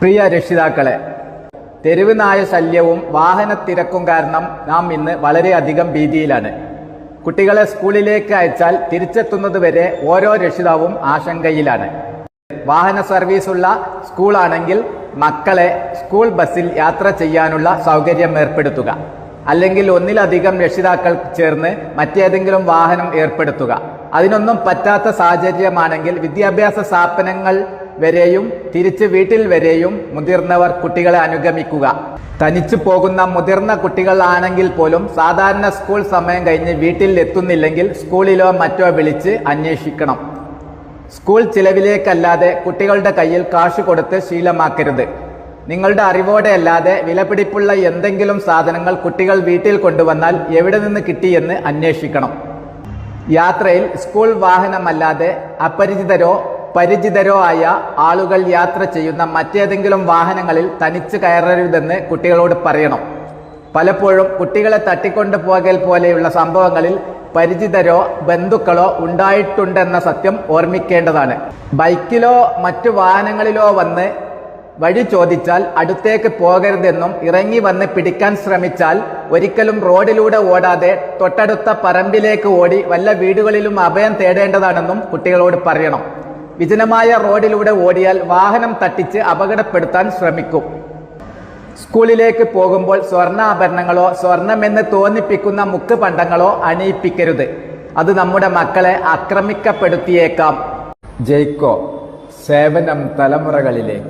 പ്രിയ രക്ഷിതാക്കളെ തെരുവ് നായ ശല്യവും വാഹന തിരക്കും കാരണം നാം ഇന്ന് വളരെയധികം ഭീതിയിലാണ്. കുട്ടികളെ സ്കൂളിലേക്ക് അയച്ചാൽ തിരിച്ചെത്തുന്നതുവരെ ഓരോ രക്ഷിതാവും ആശങ്കയിലാണ്. വാഹന സർവീസുള്ള സ്കൂളാണെങ്കിൽ മക്കളെ സ്കൂൾ ബസ്സിൽ യാത്ര ചെയ്യാനുള്ള സൗകര്യം ഏർപ്പെടുത്തുക. അല്ലെങ്കിൽ ഒന്നിലധികം രക്ഷിതാക്കൾ ചേർന്ന് മറ്റേതെങ്കിലും വാഹനം ഏർപ്പെടുത്തുക. അതിനൊന്നും പറ്റാത്ത സാഹചര്യമാണെങ്കിൽ വിദ്യാഭ്യാസ സ്ഥാപനങ്ങൾ വരെയും തിരിച്ച് വീട്ടിൽ വരെയും മുതിർന്നവർ കുട്ടികളെ അനുഗമിക്കുക. തനിച്ചു പോകുന്ന മുതിർന്ന കുട്ടികളാണെങ്കിൽ പോലും സാധാരണ സ്കൂൾ സമയം കഴിഞ്ഞ് വീട്ടിൽ എത്തുന്നില്ലെങ്കിൽ സ്കൂളിലോ മറ്റോ വിളിച്ച് അന്വേഷിക്കണം. സ്കൂൾ ചിലവിലേക്കല്ലാതെ കുട്ടികളുടെ കയ്യിൽ കാശ് കൊടുത്ത് ശീലമാക്കരുത്. നിങ്ങളുടെ അറിവോടെ അല്ലാതെ വിലപിടിപ്പുള്ള എന്തെങ്കിലും സാധനങ്ങൾ കുട്ടികൾ വീട്ടിൽ കൊണ്ടുവന്നാൽ എവിടെ നിന്ന് കിട്ടിയെന്ന് അന്വേഷിക്കണം. യാത്രയിൽ സ്കൂൾ വാഹനമല്ലാതെ അപരിചിതരോ പരിചിതരോ ആയ ആളുകൾ യാത്ര ചെയ്യുന്ന മറ്റേതെങ്കിലും വാഹനങ്ങളിൽ തനിച്ച് കയറരുതെന്ന് കുട്ടികളോട് പറയണം. പലപ്പോഴും കുട്ടികളെ തട്ടിക്കൊണ്ടു പോകൽ പോലെയുള്ള സംഭവങ്ങളിൽ പരിചിതരോ ബന്ധുക്കളോ ഉണ്ടായിട്ടുണ്ടെന്ന സത്യം ഓർമ്മിക്കേണ്ടതാണ്. ബൈക്കിലോ മറ്റു വാഹനങ്ങളിലോ വന്ന് വഴി ചോദിച്ചാൽ അടുത്തേക്ക് പോകരുതെന്നും ഇറങ്ങി വന്ന് പിടിക്കാൻ ശ്രമിച്ചാൽ ഒരിക്കലും റോഡിലൂടെ ഓടാതെ തൊട്ടടുത്ത പറമ്പിലേക്ക് ഓടി വല്ല വീടുകളിലും അഭയം തേടേണ്ടതാണെന്നും കുട്ടികളോട് പറയണം. വിജനമായ റോഡിലൂടെ ഓടിയാൽ വാഹനം തട്ടിച്ച് അപകടപ്പെടുത്താൻ ശ്രമിക്കും. സ്കൂളിലേക്ക് പോകുമ്പോൾ സ്വർണാഭരണങ്ങളോ സ്വർണമെന്ന് തോന്നിപ്പിക്കുന്ന മുക്ക് പണ്ടങ്ങളോ അണിയിപ്പിക്കരുത്. അത് നമ്മുടെ മക്കളെ ആക്രമിക്കപ്പെടുത്തിയേക്കാം. ജയ്ക്കോ സേവനം തലമുറകളിലേക്ക്.